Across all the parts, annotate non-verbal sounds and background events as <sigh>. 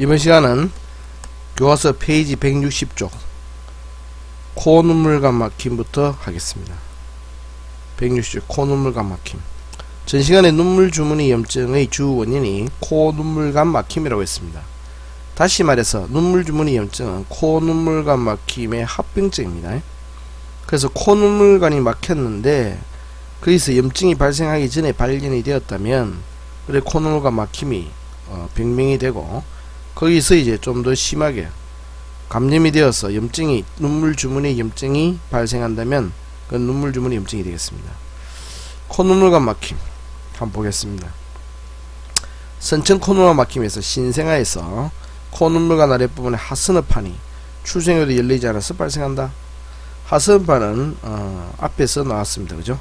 이번 시간은 교과서 페이지 160쪽 코 눈물감 막힘부터 하겠습니다. 160쪽 코 눈물감 막힘 전 시간에 눈물 주머니 염증의 주 원인이 코 눈물감 막힘이라고 했습니다. 다시 말해서 눈물 주머니 염증은 코 눈물감 막힘의 합병증입니다. 그래서 코 눈물관이 막혔는데 거기서 염증이 발생하기 전에 발견이 되었다면 그래 코 눈물관 막힘이 어, 병명이 되고 거기서 이제 좀 더 심하게 감염이 되어서 염증이 눈물 주머니 염증이 발생한다면 그 눈물 주머니 염증이 되겠습니다. 콧눈물관 막힘 한번 보겠습니다. 선천 콧눈물 막힘에서 신생아에서 콧눈물관 아랫부분에 하스너판이 출생에도 열리지 않아서 발생한다. 하스너판은 어, 앞에서 나왔습니다. 그죠?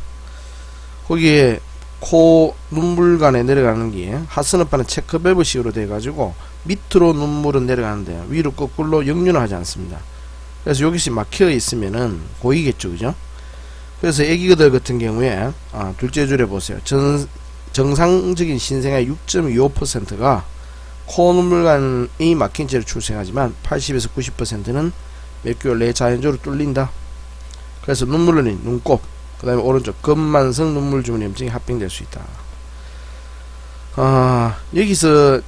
거기에 코 눈물관에 내려가는 게 하스너판은 체크밸브식으로 돼가지고 밑으로 눈물은 내려가는데 위로 거꾸로 역류는 하지 않습니다. 그래서 여기서 막혀 있으면은 고이겠죠, 그죠? 그래서 애기들 같은 경우에 아, 둘째 줄에 보세요. 전, 정상적인 신생아의 6.25%가 코 눈물관이 막힌 채로 출생하지만 80에서 90%는 몇 개월 내에 자연적으로 뚫린다. 그래서 눈물 흘린 눈곱, 그 다음에 오른쪽 근만성 눈물 주머니 염증이 합병될 수 있다. 아, 여기서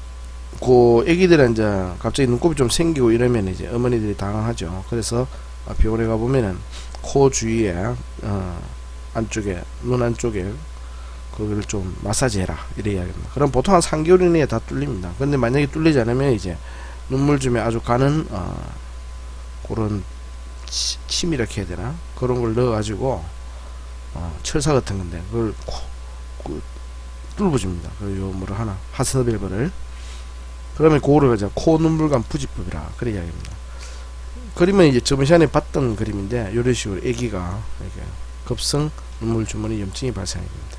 그 애기들은 이제 갑자기 눈곱이 좀 생기고 이러면 이제 어머니들이 당황하죠. 그래서 어, 병원에 가 보면은 코 주위에 어, 안쪽에 눈 안쪽에 그걸 좀 마사지해라 이래 이야기합니다. 그럼 보통 한 3개월 이내에 다 뚫립니다. 근데 만약에 뚫리지 않으면 이제 눈물 줌에 아주 가는 어, 그런 치, 침 이렇게 해야 되나 그런 걸 넣어가지고 어, 철사 같은 건데 그걸 코, 그, 뚫어줍니다. 그요 뭐를 하나 하스너밸브를 그러면 그거를 이제 코 눈물관 부지법이라 그래 이야기합니다. 그림은 이제 저번 시간에 봤던 그림인데 이런 식으로 아기가 이렇게 급성 눈물 주머니 염증이 발생하게 됩니다.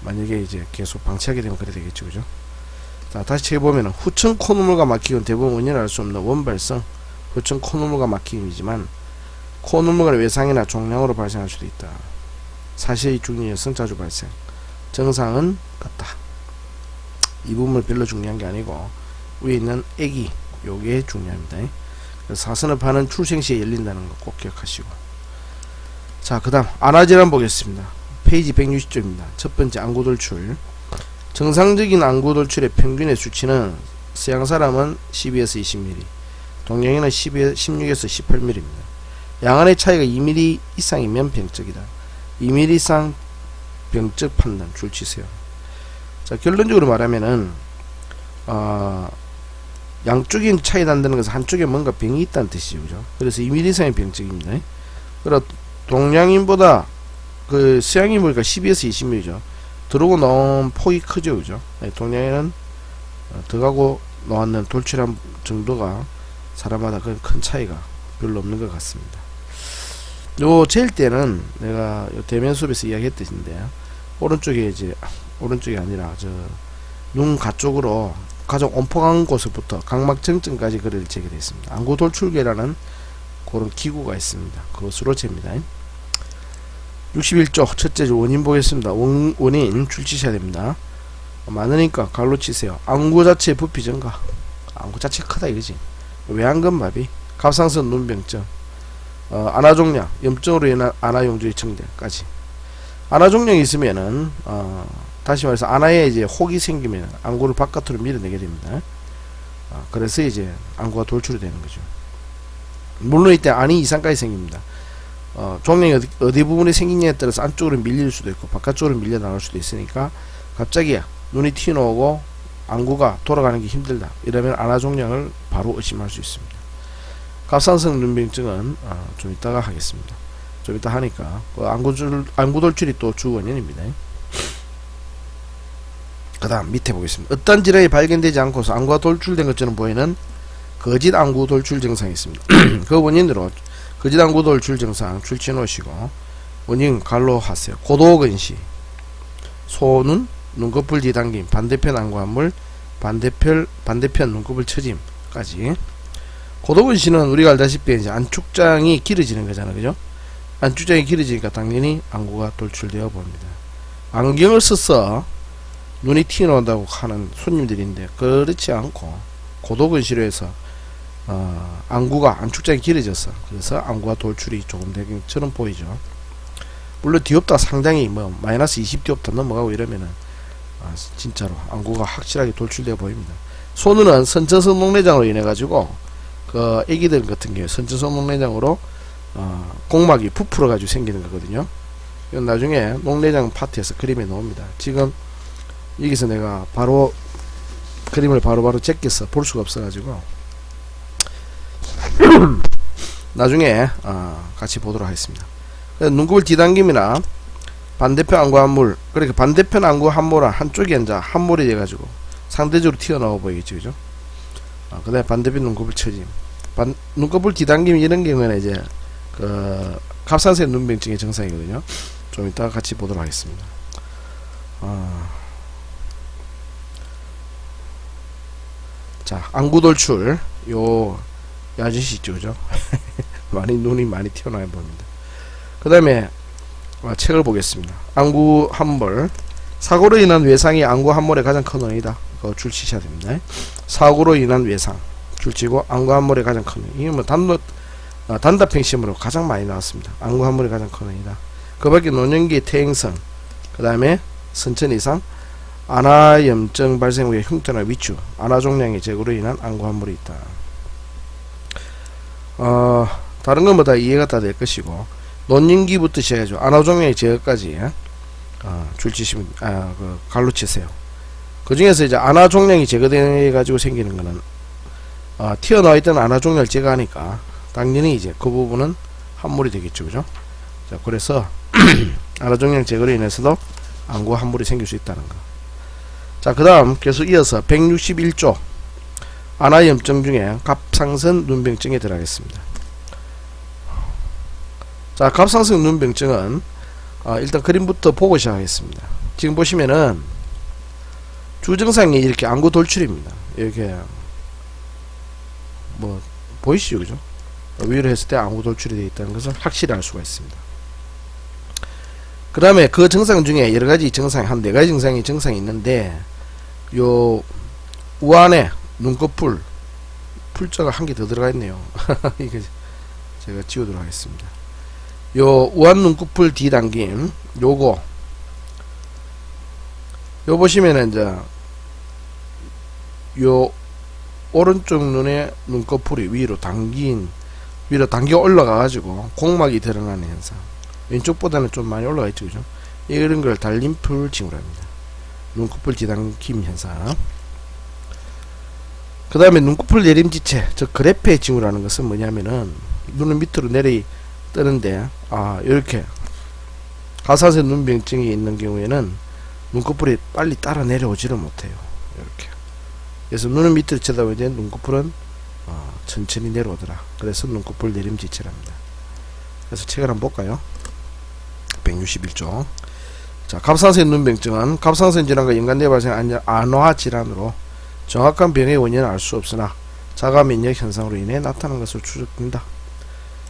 만약에 이제 계속 방치하게 되면 그래 되겠죠, 그죠? 자 다시 책 보면은 후천 코눈물과 막힘은 대부분 원인을 알 수 없는 원발성 후천 코눈물과 막힘이지만 코눈물관의 외상이나 종양으로 발생할 수도 있다. 사실 중년 여성 자주 발생. 정상은 같다. 이 부분은 별로 중요한 게 아니고 위에 있는 애기 요게 중요합니다. 그래서 사선을 파는 출생 시에 열린다는 거 꼭 기억하시고 자그 다음 안화질환 보겠습니다. 페이지 160쪽입니다. 첫 번째 안구 돌출 정상적인 안구 돌출의 평균의 수치는 서양 사람은 12에서 20mm 동양인은 12, 16에서 18mm입니다. 양안의 차이가 2mm 이상이면 병적이다. 2mm 이상 병적 판단 줄치세요. 자 결론적으로 말하면은 어, 양쪽이 차이 난다는 것은 한쪽에 뭔가 병이 있다는 뜻이죠. 그죠? 그래서 2mm 이상의 병적입니다. 그러 동양인보다 그 서양인 보니까 12에서 20mm죠. 들어오고 나온 폭이 크죠. 그죠? 네, 동양인은 어, 들어가고 나왔는 돌출한 정도가 사람마다 그큰 차이가 별로 없는 것 같습니다. 요 제일 때는 내가 요 대면 수업에서 이야기했듯인데 오른쪽에 이제 오른쪽이 아니라 저 눈 가쪽으로 가장 온폭한 곳부터 각막정증까지 거리를 재게 되어 있습니다. 안구 돌출계라는 그런 기구가 있습니다. 그것으로 잽니다. 61조 첫째 줄 원인 보겠습니다. 원, 원인 출치셔야 됩니다. 많으니까 갈로 치세요. 안구 자체 부피 증가. 안구 자체 크다 이거지. 외안근마비, 갑상선 눈병증, 어, 안화종양, 염증으로 인한 안화용조의 증대까지. 안화종양이 있으면은 어, 다시 말해서 안화에 이제 혹이 생기면 안구를 바깥으로 밀어내게 됩니다. 어, 그래서 이제 안구가 돌출이 되는 거죠. 물론 이때 안이 이상까지 생깁니다. 어, 종양이 어디, 어디 부분에 생기냐에 따라서 안쪽으로 밀릴 수도 있고 바깥쪽으로 밀려 나갈 수도 있으니까 갑자기 눈이 튀어나오고 안구가 돌아가는 게 힘들다. 이러면 안화종양을 바로 의심할 수 있습니다. 갑상선 눈병증은 어, 좀 이따가 하겠습니다. 좀 이따 하니까 그 안구줄 안구돌출이 또 주 원인입니다. 그 다음 밑에 보겠습니다. 어떤 질환이 발견되지 않고서 안구가 돌출된 것처럼 보이는 거짓 안구 돌출 증상이 있습니다. <clears throat> 그 원인으로 거짓 안구 돌출 증상 출치 놓으시고 원인 갈로 하세요. 고도근시, 소눈, 눈꺼풀 뒤당김, 반대편 안구함물, 반대편 반대편 눈꺼풀 처짐까지. 고도근시는 우리가 알다시피 이제 안축장이 길어지는 거잖아요, 그죠? 안축장이 길어지니까 당연히 안구가 돌출되어 봅니다. 안경을 써서 눈이 튀어나온다고 하는 손님들인데 그렇지 않고 고도근시로해서 어, 안구가 안축장이 길어졌어. 그래서 안구가 돌출이 조금 되긴 처럼 보이죠. 물론 디옵타 상당히 뭐 마이너스 20 디옵타 넘어가고 이러면은 아, 진짜로 안구가 확실하게 돌출되어 보입니다. 손은 선천성 녹내장으로 인해 가지고 그 애기들 같은 경우에 선천성 녹내장으로 어, 공막이 부풀어 가지고 생기는 거거든요. 이건 나중에 녹내장 파트에서 그림에 나옵니다. 지금 여기서 내가 바로 그림을 바로바로 제껴서 볼 수가 없어가지고 <clears throat> 나중에 어, 같이 보도록 하겠습니다. 눈곱을 뒤당김이나 반대편 안구 한물 그러니까 반대편 안구 한물은 한쪽이 이제 한물이 돼가지고 상대적으로 튀어나와 보이겠죠, 그죠? 어, 그 다음에 반대편 눈곱을 쳐짐. 반, 눈곱을 뒤당김 이런 경우에는 이제 그 갑상선 눈병증의 증상이거든요. 좀 이따가 같이 보도록 하겠습니다. 어, 자, 안구 돌출 요이 아저씨 있죠, 그죠? <laughs> 많이 눈이 많이 튀어나와 보입니다. 그 다음에 아, 책을 보겠습니다. 안구 함몰 사고로 인한 외상이 안구 함몰의 가장 큰 원인이다. 그거 줄치셔야 됩니다. 사고로 인한 외상 줄치고 안구 함몰의 가장 큰 원인. 이게 뭐 단도 어, 단답행심으로 가장 많이 나왔습니다. 안구 함몰의 가장 큰 원인이다. 그 밖에 노년기 퇴행성, 그 다음에 선천 이상, 안화염증 발생 후에 흉터나 위축, 안화종양의 제거로 인한 안구 함몰이 있다. 어, 다른 것보다 이해가 다 될 것이고 논인기부터 시작해서 안화종양의 제거까지 어, 줄치시면 아, 그 갈로 치세요. 그 중에서 이제 안화종양이 제거돼 가지고 생기는 거는 어, 튀어나와 있던 안화종양을 제거하니까 당연히 이제 그 부분은 함몰이 되겠죠, 그죠? 자, 그래서 <clears throat> 안화종양 제거로 인해서도 안구 함몰이 생길 수 있다는 거. 자, 그 다음 계속 이어서 161조 안화염증 중에 갑상선 눈병증에 들어가겠습니다. 자, 갑상선 눈병증은 어, 일단 그림부터 보고 시작하겠습니다. 지금 보시면은 주증상이 이렇게 안구 돌출입니다. 이렇게 뭐 보이시죠, 그죠? 위로 했을 때 안구 돌출이 되어 있다는 것을 확실히 알 수가 있습니다. 그 다음에 그 증상 중에 여러 가지 증상, 한 네 가지 증상이 증상이 있는데, 요, 우안에 눈꺼풀, 풀자가 한 개 더 들어가 있네요. <laughs> 이게 제가 지우도록 하겠습니다. 요, 우안 눈꺼풀 뒤당김, 요거, 요 보시면은 이제, 요, 오른쪽 눈의 눈꺼풀이 위로 당긴, 위로 당겨 올라가 가지고, 공막이 드러나는 현상. 왼쪽보다는 좀 많이 올라가 있죠, 그죠? 이런 걸 달림풀증으로 합니다. 눈꺼풀 뒤당김 현상. 그 다음에 눈꺼풀 내림지체, 저 그래페 징후라는 것은 뭐냐면은 눈을 밑으로 내리 뜨는데 아 이렇게 가사세 눈병증이 있는 경우에는 눈꺼풀이 빨리 따라 내려오지를 못해요. 이렇게. 그래서 눈을 밑으로 쳐다보는데 눈꺼풀은 어, 천천히 내려오더라. 그래서 눈꺼풀 내림지체랍니다. 그래서 책을 한번 볼까요? 161조. 자, 갑상선 눈병증은 갑상선 질환과 연관되어 발생한 안화 질환으로 정확한 병의 원인은 알 수 없으나 자가 면역 현상으로 인해 나타나는 것으로 추정된다.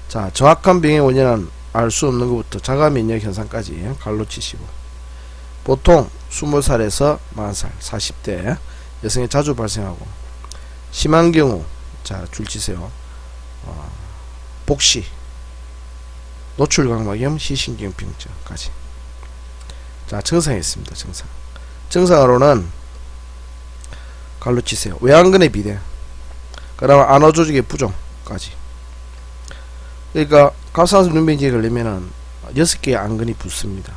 자, 정확한 병의 원인은 알 수 없는 것부터 자가 면역 현상까지 갈로 치시고 보통 20살에서 40살, 40대 여성에 자주 발생하고 심한 경우 자, 줄 치세요. 어, 복시 노출각막염, 시신경병증까지. 자, 증상이 있습니다. 증상. 증상으로는 갈로 치세요. 외안근의 비대. 그다음 안화 조직의 부종까지. 그러니까 갑상선 눈병증에 걸리면은 여섯 개의 안근이 붓습니다.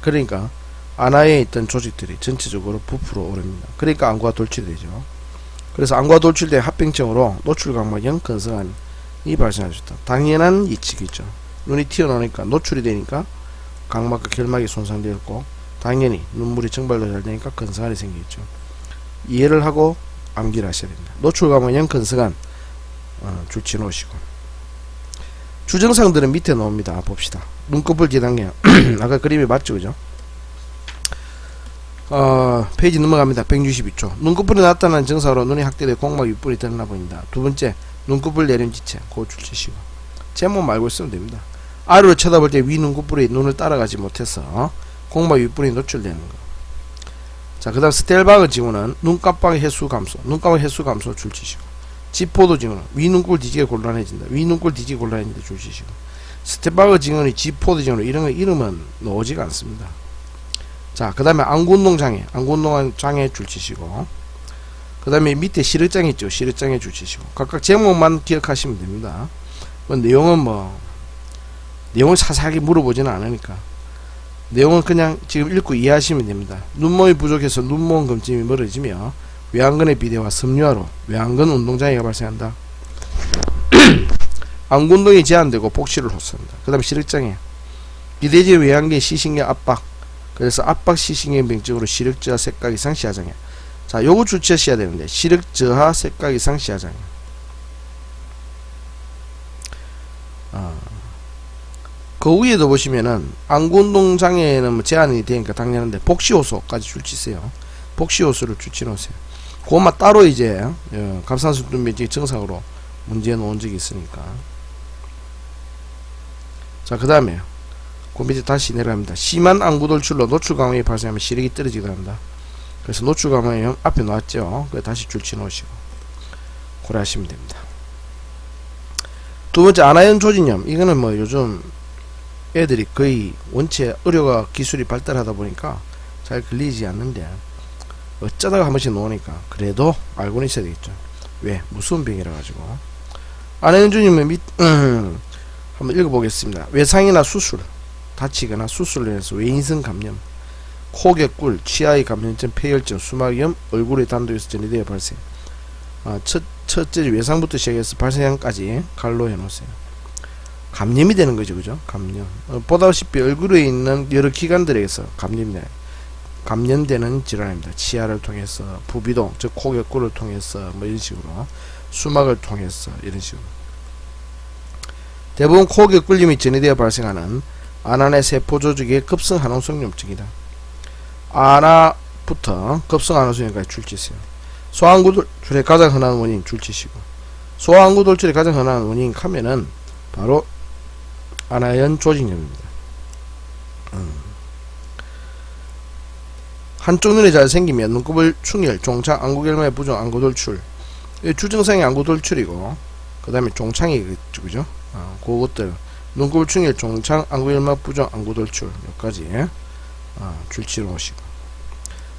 그러니까 안화에 있던 조직들이 전체적으로 부풀어 오릅니다. 그러니까 안구가 돌출되죠. 그래서 안구가 돌출된 합병증으로 노출각막염, 근성환이 발생할 수 있다. 당연한 이치겠죠. 눈이 튀어나오니까 노출이 되니까 각막과 결막이 손상되었고 당연히 눈물이 증발도 잘 되니까 근성환이 생기겠죠. 이해를 하고 암기를 하셔야 됩니다. 노출감염 근성환 어, 줄치 놓으시고 주증상들은 밑에 나옵니다. 봅시다. 눈꺼풀 지당경 <clears throat> 아까 그림이 맞죠, 그죠? 어, 페이지 넘어갑니다. 162초. 눈꺼풀이 나타난 증상으로 눈이 확대돼 공막 윗불이 드러나 보인다. 두 번째, 눈꺼풀 내림 지체, 고 줄치시고 제목 말고 있으면 됩니다. 아래로 쳐다볼 때위 눈꺼풀이 눈을 따라가지 못해서 공막 윗불이 노출되는 거. 자, 그 다음 스텔바그 징후는 눈깜빡이 횟수 감소, 눈깜빡이 횟수 감소 줄치시고, 지포도 징후는 위눈꼴 뒤지게 곤란해진다. 위눈꼴 뒤지게 곤란해진다 줄치시고, 스텔바그 징후는 지포도 징후 이런 거 이름은 나오지가 않습니다. 자, 그 다음에 안구운동 장애, 안구운동 장애 줄치시고, 그 다음에 밑에 시르장 있죠. 시르장애 줄치시고, 각각 제목만 기억하시면 됩니다. 뭐 내용은 뭐, 내용을 자세하게 물어보지는 않으니까. 내용은 그냥 지금 읽고 이해하시면 됩니다. 눈몸이 부족해서 눈모음 검침이 멀어지며 외안근의 비대와 섬유화로 외안근 운동장애가 발생한다. <clears throat> 안군동이 제한되고 복시를 호소한다. 그 다음에 시력장애 비대지 외안근 시신경 압박 그래서 압박 시신경 병증으로 시력 저하 색각 이상 시야장애 자 요거 주체하셔야 되는데 시력 저하 색각 이상 시야장애 아. 그 위에도 보시면은 안구운동 장애는 뭐 제한이 되니까 당연한데 복시호소까지 줄치세요. 복시호소를 줄치 놓으세요. 그것만 따로 이제 어, 갑상선둔변증 증상으로 문제 놓은 적이 있으니까. 자, 그 다음에 그 밑에 다시 내려갑니다. 심한 안구돌출로 노출감염이 발생하면 시력이 떨어지기도 한다. 그래서 노출감염 앞에 놓았죠. 그 다시 줄치 놓으시고 고려하시면 됩니다. 두 번째 아나연 조진염 이거는 뭐 요즘 애들이 거의 원체 의료가 기술이 발달하다 보니까 잘 걸리지 않는데 어쩌다가 한 번씩 나오니까 그래도 알고는 있어야 되겠죠. 왜? 무슨 병이라 가지고 안혜연주님은 밑 음, 한번 읽어보겠습니다. 외상이나 수술 다치거나 수술을 해서 외인성 감염 코개꿀, 치아의 감염증, 폐혈증, 수막염, 얼굴의 단도에서 전이되어 발생 아, 첫, 첫째 외상부터 시작해서 발생까지 갈로 해놓으세요. 감염이 되는 거죠, 그죠? 감염. 어, 보다시피 얼굴에 있는 여러 기관들에서 감염이 돼. 감염되는 질환입니다. 치아를 통해서, 부비동, 즉 코격골을 통해서, 뭐 이런 식으로, 수막을 통해서 이런 식으로. 대부분 코격꿀림이 전이되어 발생하는 안안의 세포 조직의 급성 한온성염증이다. 아나부터 급성 한온성염까지 줄치세요. 소환구 돌출의 가장 흔한 원인 줄치시고, 소환구 돌출의 가장 흔한 원인 하면은 바로 아나연 조직염입니다. 음. 한쪽 눈이 잘 생기면 눈곱을 충혈, 종창, 안구결막의 부종, 안구돌출. 이 주증상이 안구돌출이고, 그 다음에 종창이 그죠? 아, 그것들. 눈곱을 충혈, 종창, 안구결막 부종, 안구돌출. 여기까지 아, 줄치로 오시고.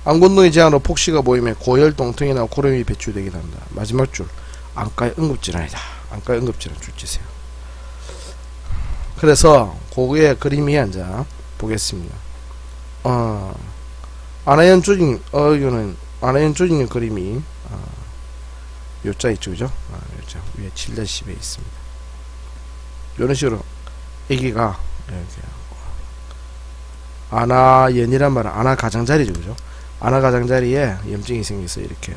안구운동의 제한으로 폭시가 보이면 고열, 동통이나 고름이 배출되기도 한다. 마지막 줄. 안과의 응급질환이다. 안과의 응급질환 줄치세요. 그래서 고의 그림이 이제 보겠습니다. 어, 아나연 조직 어 이거는 아나연 조직의 그림이 어, 요자 있죠, 그죠? 아, 요자 위에 7-10에 있습니다. 이런 식으로 아기가 이렇게 아나연이란 말은 아나 가장자리죠, 그죠? 아나 가장자리에 염증이 생겨서 이렇게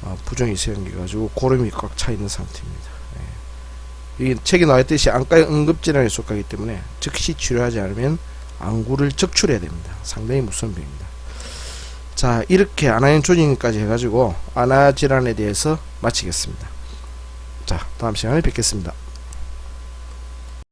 어, 부종이 생겨가지고 고름이 꽉 차 있는 상태입니다. 이 책에 나와 있듯이 안과의 응급질환에 속하기 때문에 즉시 치료하지 않으면 안구를 적출해야 됩니다. 상당히 무서운 병입니다. 자 이렇게 아나연 조직까지 해가지고 아나 질환에 대해서 마치겠습니다. 자 다음 시간에 뵙겠습니다.